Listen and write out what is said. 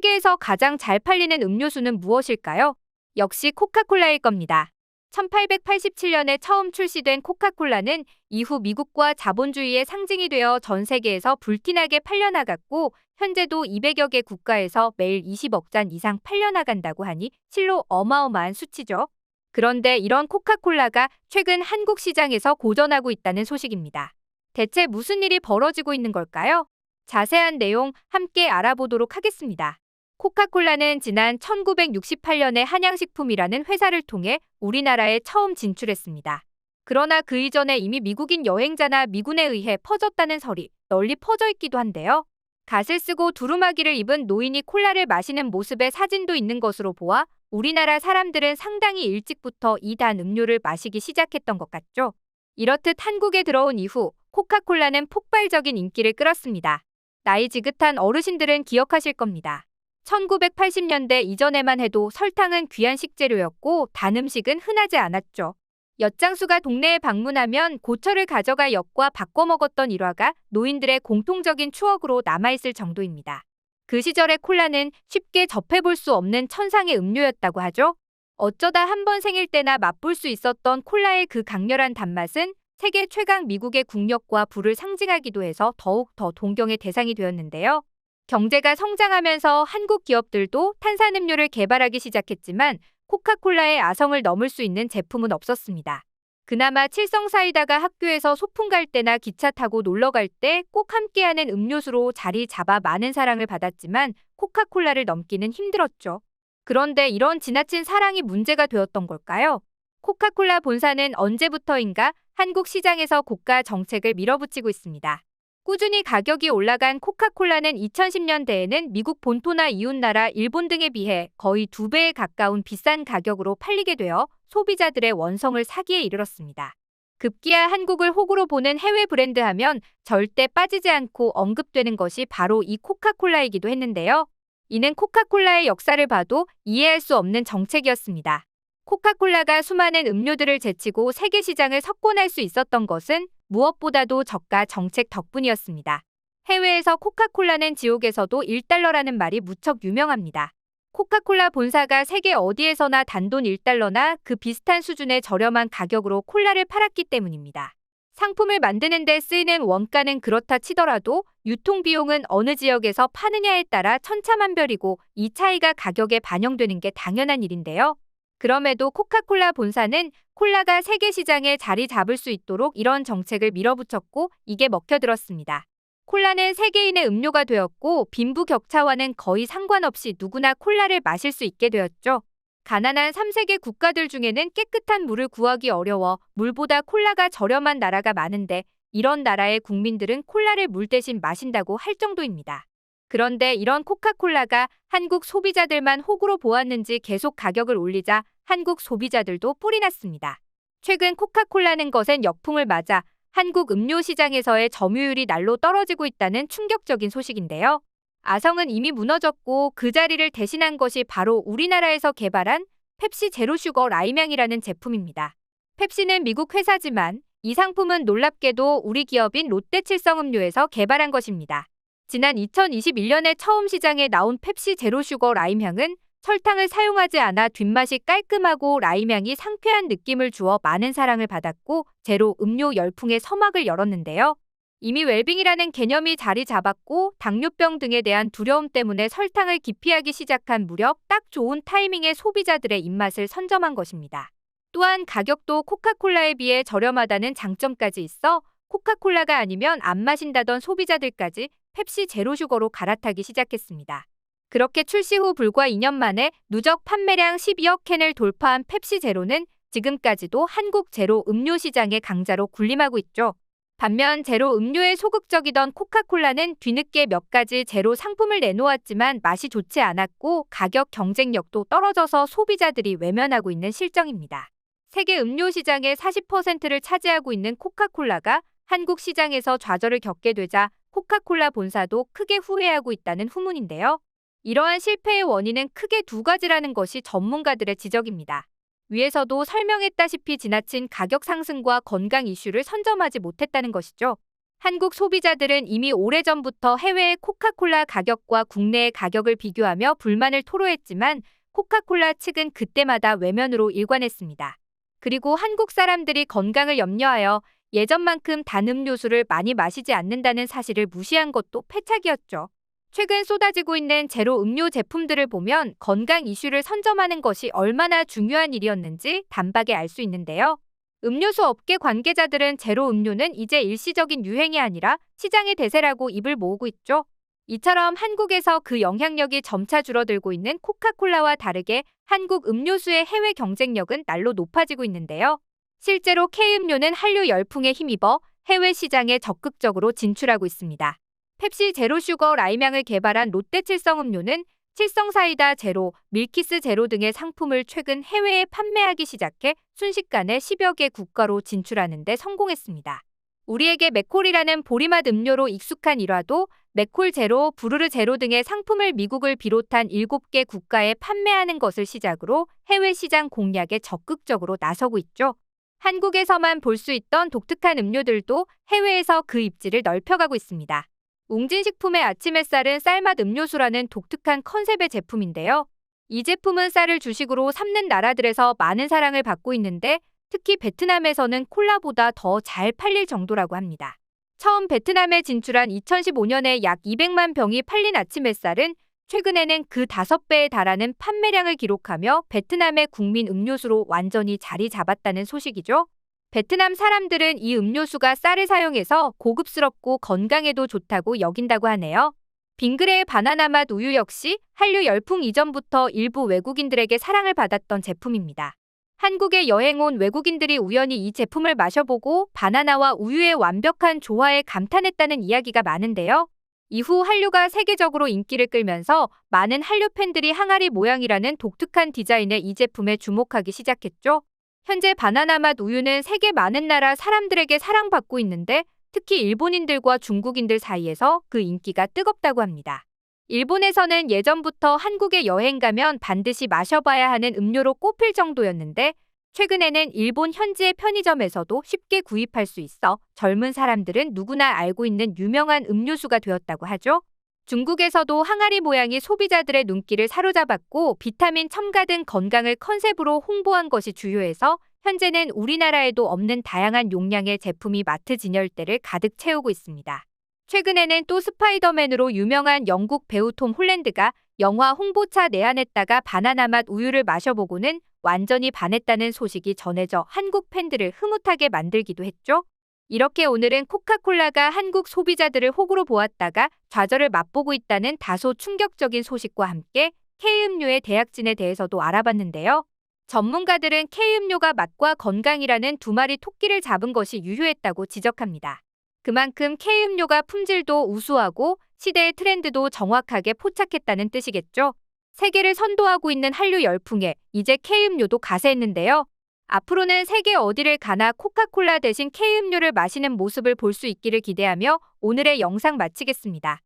세계에서 가장 잘 팔리는 음료수는 무엇일까요? 역시 코카콜라일 겁니다. 1887년에 처음 출시된 코카콜라는 이후 미국과 자본주의의 상징이 되어 전 세계에서 불티나게 팔려나갔고 현재도 200여 개 국가에서 매일 20억 잔 이상 팔려나간다고 하니 실로 어마어마한 수치죠. 그런데 이런 코카콜라가 최근 한국 시장에서 고전하고 있다는 소식입니다. 대체 무슨 일이 벌어지고 있는 걸까요? 자세한 내용 함께 알아보도록 하겠습니다. 코카콜라는 지난 1968년에 한양식품이라는 회사를 통해 우리나라에 처음 진출했습니다. 그러나 그 이전에 이미 미국인 여행자나 미군에 의해 퍼졌다는 설이 널리 퍼져 있기도 한데요. 갓을 쓰고 두루마기를 입은 노인이 콜라를 마시는 모습의 사진도 있는 것으로 보아 우리나라 사람들은 상당히 일찍부터 이 단 음료를 마시기 시작했던 것 같죠. 이렇듯 한국에 들어온 이후 코카콜라는 폭발적인 인기를 끌었습니다. 나이 지긋한 어르신들은 기억하실 겁니다. 1980년대 이전에만 해도 설탕은 귀한 식재료였고 단 음식은 흔하지 않았죠. 엿장수가 동네에 방문하면 고철을 가져가 엿과 바꿔 먹었던 일화가 노인들의 공통적인 추억으로 남아있을 정도입니다. 그 시절의 콜라는 쉽게 접해볼 수 없는 천상의 음료였다고 하죠. 어쩌다 한 번 생일 때나 맛볼 수 있었던 콜라의 그 강렬한 단맛은 세계 최강 미국의 국력과 부를 상징하기도 해서 더욱 더 동경의 대상이 되었는데요. 경제가 성장하면서 한국 기업들도 탄산음료를 개발하기 시작했지만 코카콜라의 아성을 넘을 수 있는 제품은 없었습니다. 그나마 칠성사이다가 학교에서 소풍 갈 때나 기차 타고 놀러 갈 때 꼭 함께하는 음료수로 자리 잡아 많은 사랑을 받았지만 코카콜라를 넘기는 힘들었죠. 그런데 이런 지나친 사랑이 문제가 되었던 걸까요? 코카콜라 본사는 언제부터인가 한국 시장에서 고가 정책을 밀어붙이고 있습니다. 꾸준히 가격이 올라간 코카콜라는 2010년대에는 미국 본토나 이웃나라 일본 등에 비해 거의 두 배에 가까운 비싼 가격으로 팔리게 되어 소비자들의 원성을 사기에 이르렀습니다. 급기야 한국을 호구로 보는 해외 브랜드 하면 절대 빠지지 않고 언급되는 것이 바로 이 코카콜라이기도 했는데요. 이는 코카콜라의 역사를 봐도 이해할 수 없는 정책이었습니다. 코카콜라가 수많은 음료들을 제치고 세계 시장을 석권할 수 있었던 것은 무엇보다도 저가 정책 덕분이었습니다. 해외에서 코카콜라는 지옥에서도 1달러라는 말이 무척 유명합니다. 코카콜라 본사가 세계 어디에서나 단돈 1달러나 그 비슷한 수준의 저렴한 가격으로 콜라를 팔았기 때문입니다. 상품을 만드는 데 쓰이는 원가는 그렇다 치더라도 유통비용은 어느 지역에서 파느냐에 따라 천차만별이고 이 차이가 가격에 반영되는 게 당연한 일인데요. 그럼에도 코카콜라 본사는 콜라가 세계 시장에 자리 잡을 수 있도록 이런 정책을 밀어붙였고 이게 먹혀들었습니다. 콜라는 세계인의 음료가 되었고 빈부 격차와는 거의 상관없이 누구나 콜라를 마실 수 있게 되었죠. 가난한 3세계 국가들 중에는 깨끗한 물을 구하기 어려워 물보다 콜라가 저렴한 나라가 많은데 이런 나라의 국민들은 콜라를 물 대신 마신다고 할 정도입니다. 그런데 이런 코카콜라가 한국 소비자들만 호구로 보았는지 계속 가격을 올리자 한국 소비자들도 뿔이 났습니다. 최근 코카콜라는 것엔 역풍을 맞아 한국 음료 시장에서의 점유율이 날로 떨어지고 있다는 충격적인 소식인데요. 아성은 이미 무너졌고 그 자리를 대신한 것이 바로 우리나라에서 개발한 펩시 제로슈거 라임향이라는 제품입니다. 펩시는 미국 회사지만 이 상품은 놀랍게도 우리 기업인 롯데칠성음료에서 개발한 것입니다. 지난 2021년에 처음 시장에 나온 펩시 제로슈거 라임향은 설탕을 사용하지 않아 뒷맛이 깔끔하고 라임향이 상쾌한 느낌을 주어 많은 사랑을 받았고 제로 음료 열풍의 서막을 열었는데요. 이미 웰빙이라는 개념이 자리 잡았고 당뇨병 등에 대한 두려움 때문에 설탕을 기피하기 시작한 무렵 딱 좋은 타이밍에 소비자들의 입맛을 선점한 것입니다. 또한 가격도 코카콜라에 비해 저렴하다는 장점까지 있어 코카콜라가 아니면 안 마신다던 소비자들까지 펩시 제로슈거로 갈아타기 시작했습니다. 그렇게 출시 후 불과 2년 만에 누적 판매량 12억 캔을 돌파한 펩시 제로는 지금까지도 한국 제로 음료 시장의 강자로 군림하고 있죠. 반면 제로 음료에 소극적이던 코카콜라는 뒤늦게 몇 가지 제로 상품을 내놓았지만 맛이 좋지 않았고 가격 경쟁력도 떨어져서 소비자들이 외면하고 있는 실정입니다. 세계 음료 시장의 40%를 차지하고 있는 코카콜라가 한국 시장에서 좌절을 겪게 되자 코카콜라 본사도 크게 후회하고 있다는 후문인데요. 이러한 실패의 원인은 크게 두 가지라는 것이 전문가들의 지적입니다. 위에서도 설명했다시피 지나친 가격 상승과 건강 이슈를 선점하지 못했다는 것이죠. 한국 소비자들은 이미 오래전부터 해외의 코카콜라 가격과 국내의 가격을 비교하며 불만을 토로했지만 코카콜라 측은 그때마다 외면으로 일관했습니다. 그리고 한국 사람들이 건강을 염려하여 예전만큼 단 음료수를 많이 마시지 않는다는 사실을 무시한 것도 패착이었죠. 최근 쏟아지고 있는 제로 음료 제품들을 보면 건강 이슈를 선점하는 것이 얼마나 중요한 일이었는지 단박에 알 수 있는데요. 음료수 업계 관계자들은 제로 음료는 이제 일시적인 유행이 아니라 시장의 대세라고 입을 모으고 있죠. 이처럼 한국에서 그 영향력이 점차 줄어들고 있는 코카콜라와 다르게 한국 음료수의 해외 경쟁력은 날로 높아지고 있는데요. 실제로 K음료는 한류 열풍에 힘입어 해외 시장에 적극적으로 진출하고 있습니다. 펩시 제로 슈거 라임향을 개발한 롯데 칠성 음료는 칠성 사이다 제로, 밀키스 제로 등의 상품을 최근 해외에 판매하기 시작해 순식간에 10여 개 국가로 진출하는 데 성공했습니다. 우리에게 맥콜이라는 보리맛 음료로 익숙한 일화도 맥콜 제로, 부르르 제로 등의 상품을 미국을 비롯한 7개 국가에 판매하는 것을 시작으로 해외 시장 공략에 적극적으로 나서고 있죠. 한국에서만 볼 수 있던 독특한 음료들도 해외에서 그 입지를 넓혀가고 있습니다. 웅진식품의 아침 햇살은 쌀맛 음료수라는 독특한 컨셉의 제품인데요. 이 제품은 쌀을 주식으로 삼는 나라들에서 많은 사랑을 받고 있는데 특히 베트남에서는 콜라보다 더 잘 팔릴 정도라고 합니다. 처음 베트남에 진출한 2015년에 약 200만 병이 팔린 아침 햇살은 최근에는 그 5배에 달하는 판매량을 기록하며 베트남의 국민 음료수로 완전히 자리 잡았다는 소식이죠. 베트남 사람들은 이 음료수가 쌀을 사용해서 고급스럽고 건강에도 좋다고 여긴다고 하네요. 빙그레의 바나나 맛 우유 역시 한류 열풍 이전부터 일부 외국인들에게 사랑을 받았던 제품입니다. 한국에 여행 온 외국인들이 우연히 이 제품을 마셔보고 바나나와 우유의 완벽한 조화에 감탄했다는 이야기가 많은데요. 이후 한류가 세계적으로 인기를 끌면서 많은 한류 팬들이 항아리 모양이라는 독특한 디자인의 이 제품에 주목하기 시작했죠. 현재 바나나 맛 우유는 세계 많은 나라 사람들에게 사랑받고 있는데 특히 일본인들과 중국인들 사이에서 그 인기가 뜨겁다고 합니다. 일본에서는 예전부터 한국에 여행 가면 반드시 마셔봐야 하는 음료로 꼽힐 정도였는데 최근에는 일본 현지의 편의점에서도 쉽게 구입할 수 있어 젊은 사람들은 누구나 알고 있는 유명한 음료수가 되었다고 하죠. 중국에서도 항아리 모양이 소비자들의 눈길을 사로잡았고 비타민 첨가 등 건강을 컨셉으로 홍보한 것이 주요해서 현재는 우리나라에도 없는 다양한 용량의 제품이 마트 진열대를 가득 채우고 있습니다. 최근에는 또 스파이더맨으로 유명한 영국 배우 톰 홀랜드가 영화 홍보차 내한했다가 바나나 맛 우유를 마셔보고는 완전히 반했다는 소식이 전해져 한국 팬들을 흐뭇하게 만들기도 했죠. 이렇게 오늘은 코카콜라가 한국 소비자들을 호구로 보았다가 좌절을 맛보고 있다는 다소 충격적인 소식과 함께 K음료의 대약진에 대해서도 알아봤는데요. 전문가들은 K음료가 맛과 건강이라는 두 마리 토끼를 잡은 것이 유효했다고 지적합니다. 그만큼 K음료가 품질도 우수하고 시대의 트렌드도 정확하게 포착했다는 뜻이겠죠. 세계를 선도하고 있는 한류 열풍에 이제 K음료도 가세했는데요. 앞으로는 세계 어디를 가나 코카콜라 대신 K음료를 마시는 모습을 볼 수 있기를 기대하며 오늘의 영상 마치겠습니다.